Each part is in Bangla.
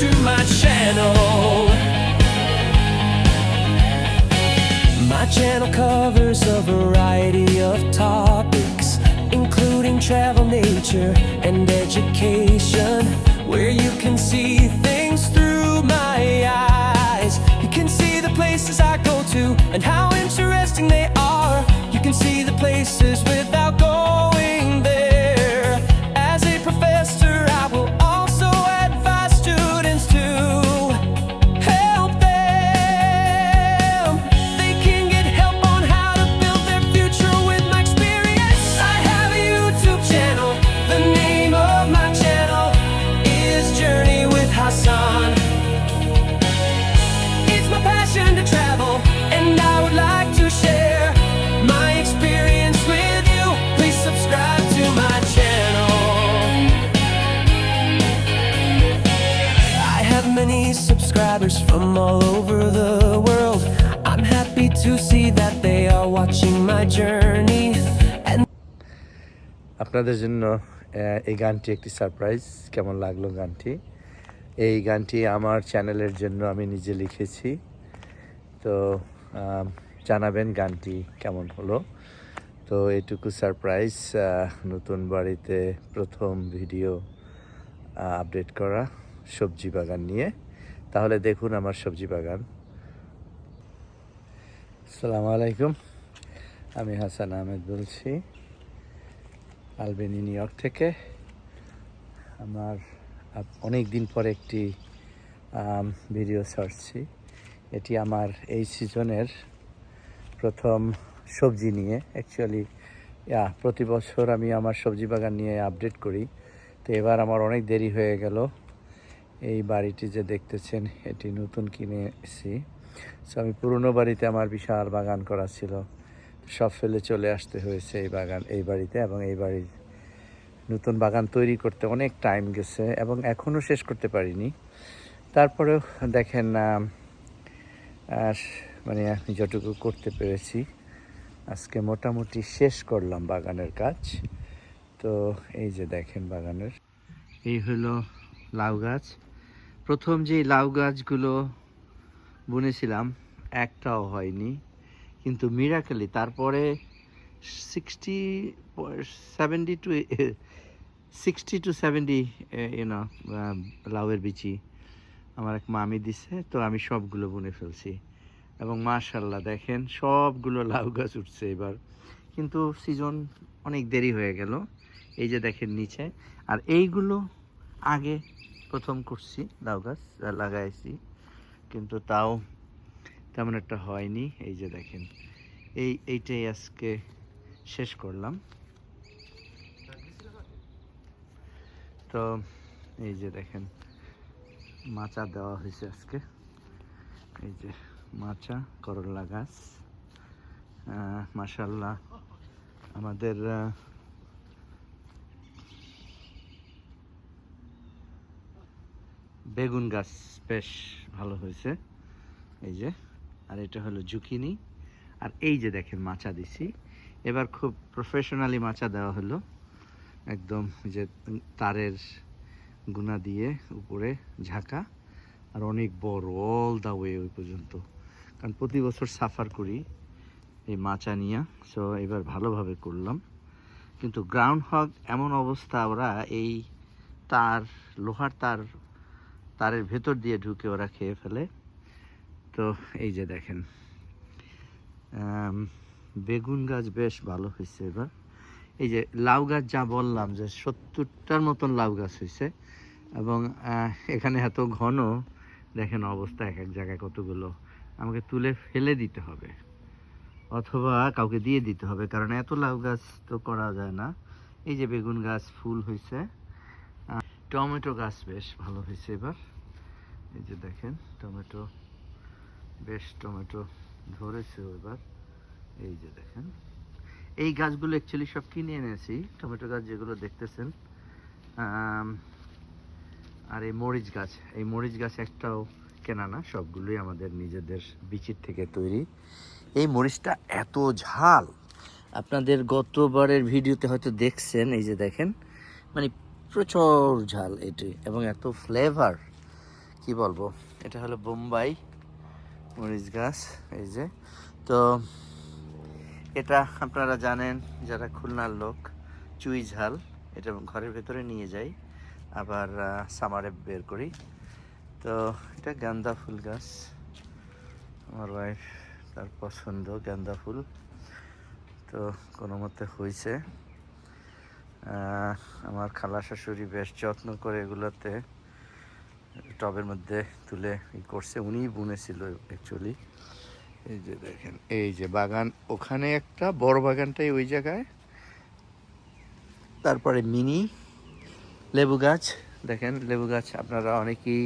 to my channel. My channel covers a variety of topics, including travel, nature, and education, where you can see things through my eyes. You can see the places I go to and how interesting they are. You can see the places without subscribers from all over the world. I'm happy to see that they are watching my journey. আপনাদের জন্য এই গানটি একটি সারপ্রাইজ কেমন লাগল গানটি? এই গানটি আমার চ্যানেলের জন্য আমি নিজে লিখেছি। তো জানাবেন গানটি কেমন হলো। তো, এটুকু সারপ্রাইজ নতুন বাড়িতে প্রথম ভিডিও আপডেট করা সবজি বাগান নিয়ে। তাহলে দেখুন আমার সবজি বাগান। আসসালামু আলাইকুম। আমি হাসান আহমেদ বলছি, আলবেনি, নিউ ইয়র্ক থেকে। আমার অনেক দিন পরে একটি ভিডিও ছাড়ছি। এটি আমার এই সিজনের প্রথম সবজি নিয়ে। অ্যাকচুয়ালি প্রতি বছর আমি আমার সবজি বাগান নিয়ে আপডেট করি। তো এবার আমার অনেক দেরি হয়ে গেল। এই বাড়িটি যে দেখতেছেন, এটি নতুন কিনেছি। সো আমি পুরনো বাড়িতে আমার বিশাল বাগান করা ছিল। সব ফেলে চলে আসতে হয়েছে এই বাগান, এই বাড়িতে এবং এই বাড়ির নতুন বাগান তৈরি করতে অনেক টাইম গেছে এবং এখনও শেষ করতে পারিনি। তারপরেও দেখেন আর মানে আমি যতটুকু করতে পেরেছি, আজকে মোটামুটি শেষ করলাম বাগানের কাজ। তো এই যে দেখেন বাগানের। এই হলো লাউ গাছ। প্রথম যে লাউ গাছগুলো বুনেছিলাম, একটাও হয়নি। কিন্তু মিরাকেলি তারপরে sixty seventy two sixty two seventy you know লাউয়ের বিচি আমার এক মামি দিছে, তো আমি সবগুলো বুনে ফেলছি। এবং মাশাল্লাহ দেখেন সবগুলো লাউ গাছ উঠছে এবার। কিন্তু সিজন অনেক দেরি হয়ে গেল। এই যে দেখেন নিচে, আর এইগুলো আগে প্রথম করছি লাউ গাছ লাগাইছি। কিন্তু তাও তেমন একটা হয়নি। এই যে দেখেন এই এইটাই আজকে শেষ করলাম। তো এই যে দেখেন মাচা দেওয়া হয়েছে আজকে। এই যে মাচা করলা গাছ। আহ, মাশাল্লাহ আমাদের বেগুন গাছ বেশ ভালো হয়েছে। এই যে, আর এটা হলো জুকিনি আর এই যে দেখেন মাচা দিছি। এবার খুব প্রফেশনালি মাচা দেওয়া হলো। একদম যে তারের গুনা দিয়ে উপরে ঝাঁকা। আর অনেক বড় অল দা ওয়ে ওই পর্যন্ত। কারণ প্রতি বছর সাফার করি এই মাচা নিয়ে। সো এবার ভালোভাবে করলাম। কিন্তু গ্রাউন্ড হক এমন অবস্থা, ওরা এই তার, লোহার তার তারের ভেতর দিয়ে ঢুকে ওরা খেয়ে ফেলে। তো এই যে দেখেন বেগুন গাছ বেশ ভালো হয়েছে এবার। এই যে লাউ গাছ যা বললাম যে সত্তরটার মতন লাউ গাছ হয়েছে এবং এখানে এত ঘন, দেখেন অবস্থা এক এক জায়গায় কতগুলো। আমাকে তুলে ফেলে দিতে হবে অথবা কাউকে দিয়ে দিতে হবে, কারণ এত লাউ গাছ তো করা যায় না। এই যে বেগুন গাছ ফুল হয়েছে। টমেটো গাছ বেশ ভালো হয়েছে এবার। এই যে দেখেন, টমেটো, বেশ টমেটো ধরেছে এবার। এই যে দেখেন, এই গাছগুলো অ্যাকচুয়ালি সব কিনে এনেছি, টমেটো গাছ যেগুলো দেখতেছেন। আর এই মরিচ গাছ, এই মরিচ গাছ একটাও কেনা না, সবগুলোই আমাদের নিজেদের বিচির থেকে তৈরি। এই মরিচটা এত ঝাল। আপনাদের গতবারের ভিডিওতে হয়তো দেখছেন, এই যে দেখেন মানে প্রচুর ঝাল এটি, এবং এত ফ্লেভার কি বলব? এটা হলো বোম্বাই মরিচ গাছ, এই যে। তো এটা আপনারা জানেন, যারা খুলনার লোক, চুই ঝাল, এটা ঘরের ভেতরে নিয়ে যাই, আবার সামারে বের করি। তো এটা গান্দা ফুল গাছ। আমার ওয়াইফ তার পছন্দ গান্দা ফুল। তো কোনো মতে হয়েছে আমার খালা শাশুড়ি বেশ যত্ন করে এগুলোতে টবের মধ্যে তুলে ই করছে। উনিই বুনেছিল অ্যাকচুয়ালি এই যে দেখেন, এই যে বাগান, ওখানে একটা বড় বাগানটাই ওই জায়গায়। তারপরে মিনি লেবু গাছ। দেখেন, লেবু গাছ আপনারা অনেকেই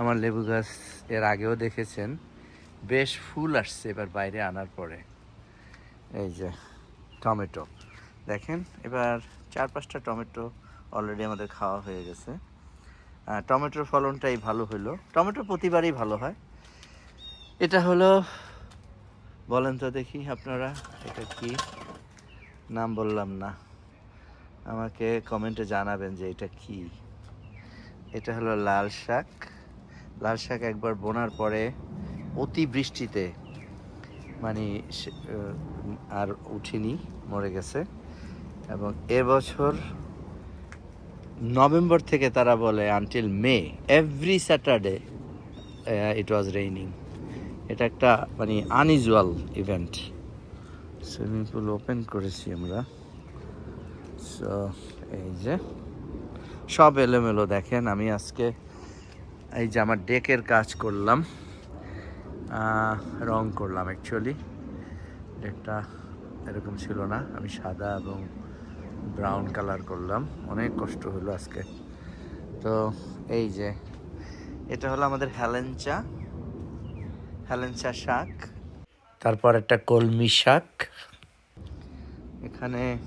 আমার লেবু গাছ এর আগেও দেখেছেন। বেশ ফুল আসছে এবার বাইরে আনার পরে। এই যে টমেটো। দেখেন, এবার চার পাঁচটা টমেটো অলরেডি আমাদের খাওয়া হয়ে গেছে। টমেটোর ফলনটাই ভালো হলো টমেটো প্রতিবারই ভালো হয়। এটা হলো, বলেন তো দেখি আপনারা, এটা কি? নাম বললাম না। আমাকে কমেন্টে জানাবেন যে এটা কি। এটা হলো লাল শাক। লাল শাক একবার বোনার পরে অতি বৃষ্টিতে মানে আর উঠিনি, মরে গেছে। এবং এবছর নভেম্বর থেকে তারা বলে until May every Saturday it was raining এটা একটা মানে unusual event swimming pool open করেছি আমরা। সো এই যে, সব এলোমেলো দেখেন। আমি আজকে, এই যে আমার ডেকের কাজ করলাম। রং করলাম অ্যাকচুয়ালি ডেকটা এরকম ছিল না। আমি সাদা এবং ব্রাউন কালার করলাম। অনেক কষ্ট হলো আজকে। তো এই যে, এটা হলো আমাদের হ্যালেঞ্চা হ্যালেঞ্চা শাক। তারপর একটা কলমি শাক। এখানে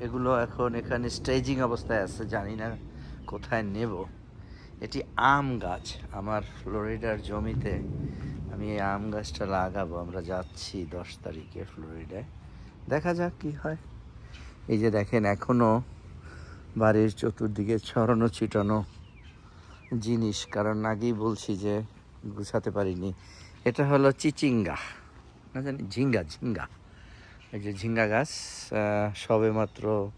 এগুলো এখন এখানে স্টেজিং অবস্থায় আছে, জানি না কোথায় নেব। এটি আম গাছ। আমার ফ্লোরিডার জমিতে আমি এই আম গাছটা লাগাবো। আমরা যাচ্ছি দশ তারিখে ফ্লোরিডায়। দেখা যাক কি হয়। এই যে দেখেন, এখনও বাড়ির চতুর্দিকে ছড়ানো ছিটানো জিনিস। কারণ আগেই বলছি যে গুছাতে পারিনি। এটা হলো চিচিঙ্গা। না জানি, ঝিঙ্গা ঝিঙ্গা। এই যে ঝিঙ্গা গাছ সবে মাত্র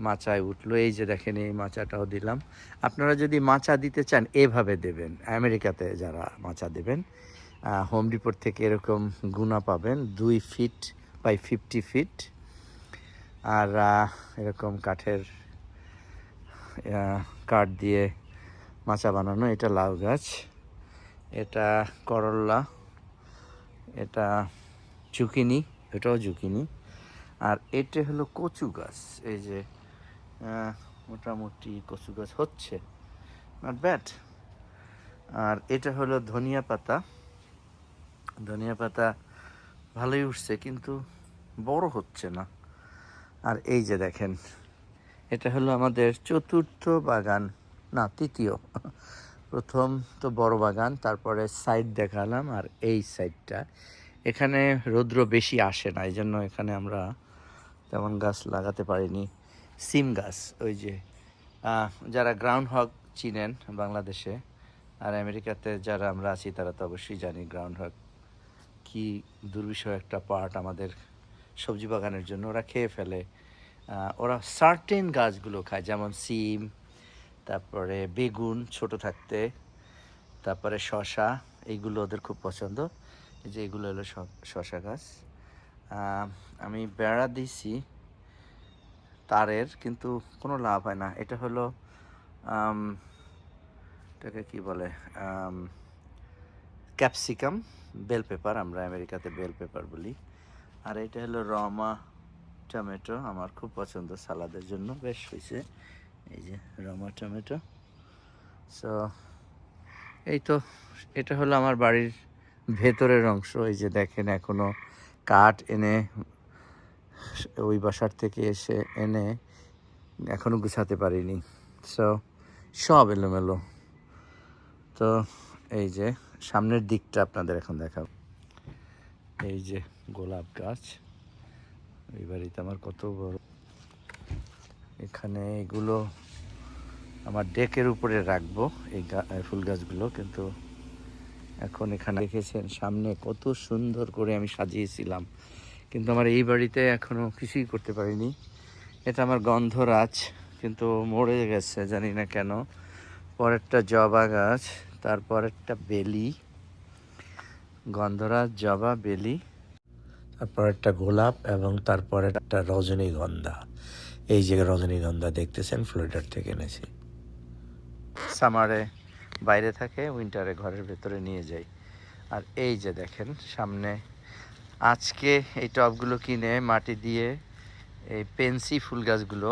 মাচায় উঠল। এই যে দেখেন, এই মাচাটাও দিলাম। আপনারা যদি মাচা দিতে চান, এভাবে দেবেন। আমেরিকাতে যারা মাচা দেবেন হোম ডিপোর থেকে এরকম গুণা পাবেন। দুই ফিট বাই ফিফটি ফিট। আর এরকম কাঠের কাঠ দিয়ে মাচা বানানো, এটা লাউ গাছ। এটা করল্লা এটা জুকিনি এটাও জুকিনি আর এটা হলো কচু গাছ। এই যে মোটামুটি কচু গাছ হচ্ছে। নট ব্যাড আর এটা হলো ধনিয়া পাতা। ধনিয়া পাতা ভালোই উঠছে, কিন্তু বড় হচ্ছে না। আর এই যে দেখেন, এটা হলো আমাদের চতুর্থ বাগান। না, তৃতীয়। প্রথম তো বড় বাগান, তারপরে সাইড দেখালাম আর এই সাইডটা। এখানে রৌদ্র বেশি আসে না এই জন্য এখানে আমরা তেমন গাছ লাগাতে পারিনি। সিম গাছ, ওই যে যারা গ্রাউন্ড হক চিনেন বাংলাদেশে আর আমেরিকাতে যারা আমরা আছি, তারা তো অবশ্যই জানি গ্রাউন্ড হক কী দুর্বিষয় একটা পার্ট আমাদের সবজি বাগানের জন্য ওরা খেয়ে ফেলে। ওরা সার্টেন গাছগুলো খায়, যেমন সিম, তারপরে বেগুন ছোট থাকতে, তারপরে শশা এইগুলো ওদের খুব পছন্দ। যে এগুলো হলো শশা গাছ। আমি বেড়া দিছি তারের, কিন্তু কোনো লাভ হয় না। এটা হলো এটাকে কি বলে? ক্যাপসিকাম, বেল পেপার, আমরা আমেরিকাতে বেল পেপার বলি। আর এটা হলো রমা টমেটো, আমার খুব পছন্দ সালাদের জন্য, বেশ হয়েছে। এই যে রমা টমেটো। সো এই তো, এটা হলো আমার বাড়ির ভেতরের অংশ, এই যে দেখেন এখনও কাঠ এনে, ওই বাসার থেকে এসে এনে এখনও গুছাতে পারিনি। সো সব এলোমেলো। তো, এই যে সামনের দিকটা আপনাদের এখন দেখাব। এই যে গোলাপ গাছ। এই বাড়িতে আমার কত বড়। এখানে এগুলো আমার ডেকের উপরে রাখব, এই ফুল গাছগুলো, কিন্তু এখন এখানে দেখেছেন, সামনে কত সুন্দর করে আমি সাজিয়েছিলাম। কিন্তু আমার এই বাড়িতে এখনও কিছুই করতে পারিনি। এটা আমার গন্ধরাজ, কিন্তু মরে গেছে, জানি না কেন। পরেরটা জবা গাছ, তারপরেরটা বেলি। গন্ধরাজ, জবা, বেলি। তারপর একটা গোলাপ এবং তারপরে একটা রজনীগন্ধা। এই যে রজনীগন্ধা দেখতেছেন, ফ্লোরিডার থেকে এনেছি। সামারে বাইরে থাকে, উইন্টারে ঘরের ভেতরে নিয়ে যাই। আর এই যে দেখেন, সামনে আজকে এই টবগুলো কিনে মাটি দিয়ে এই পেন্সি ফুল গাছগুলো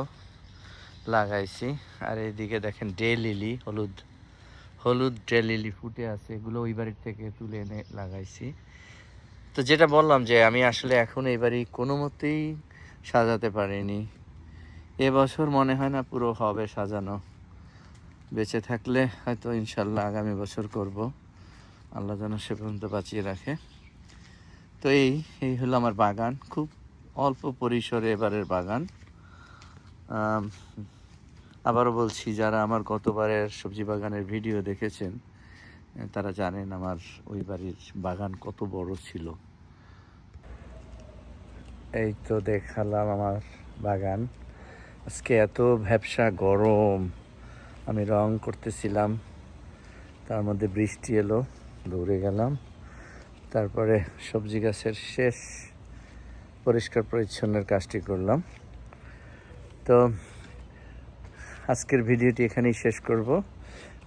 লাগাইছি। আর এইদিকে দেখেন, ডে লিলি, হলুদ হলুদ ডে লিলি ফুটে আছে, এগুলো ওই বাড়ির থেকে তুলে এনে লাগাইছি। তো যেটা বললাম যে আমি আসলে এখন এই বাড়ি কোনো মতেই সাজাতে পারিনি। এবছর মনে হয় না পুরো হবে সাজানো। বেঁচে থাকলে হয়তো ইনশাল্লাহ আগামী বছর করব। আল্লাহ যেন সে পর্যন্ত বাঁচিয়ে রাখে। তো এই এই হলো আমার বাগান। খুব অল্প পরিসরে এবারের বাগান। আবারও বলছি, যারা আমার গতবারের সবজি বাগানের ভিডিও দেখেছেন তারা জানেন আমার ওই বাড়ির বাগান কত বড় ছিল। এই তো দেখালাম আমার বাগান। আজকে এত ভ্যাবসা গরম, আমি রং করতেছিলাম। তার মধ্যে বৃষ্টি এলো, দৌড়ে গেলাম। তারপরে সবজি গাছের শেষ পরিষ্কার পরিচ্ছন্নের কাজটি করলাম। তো আজকের ভিডিওটি এখানেই শেষ করব।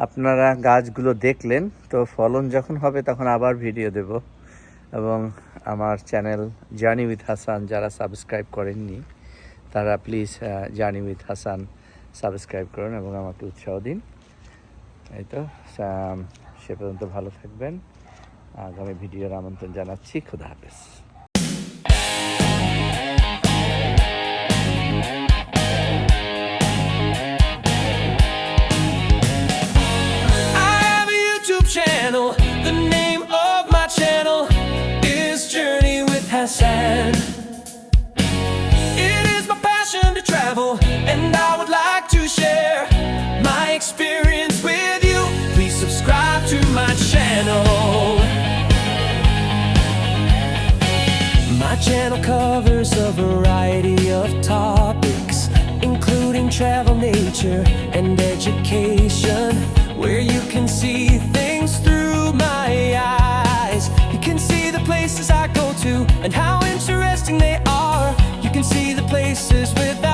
আপনারা গাছগুলো দেখলেন, তো ফলন যখন হবে তখন আবার ভিডিও দেব। এবং আমার চ্যানেল জার্নি উইথ হাসান যারা সাবস্ক্রাইব করেননি, তারা please journey with Hasan subscribe করুন এবং আমাকে উৎসাহ দিন। এই তো সে পর্যন্ত ভালো থাকবেন। আগামী ভিডিওর আমন্ত্রণ জানাচ্ছি। খুদা হাফেজ। to my channel. My channel covers a variety of topics, including travel, nature, and education, where you can see things through my eyes. You can see the places I go to and how interesting they are. You can see the places without.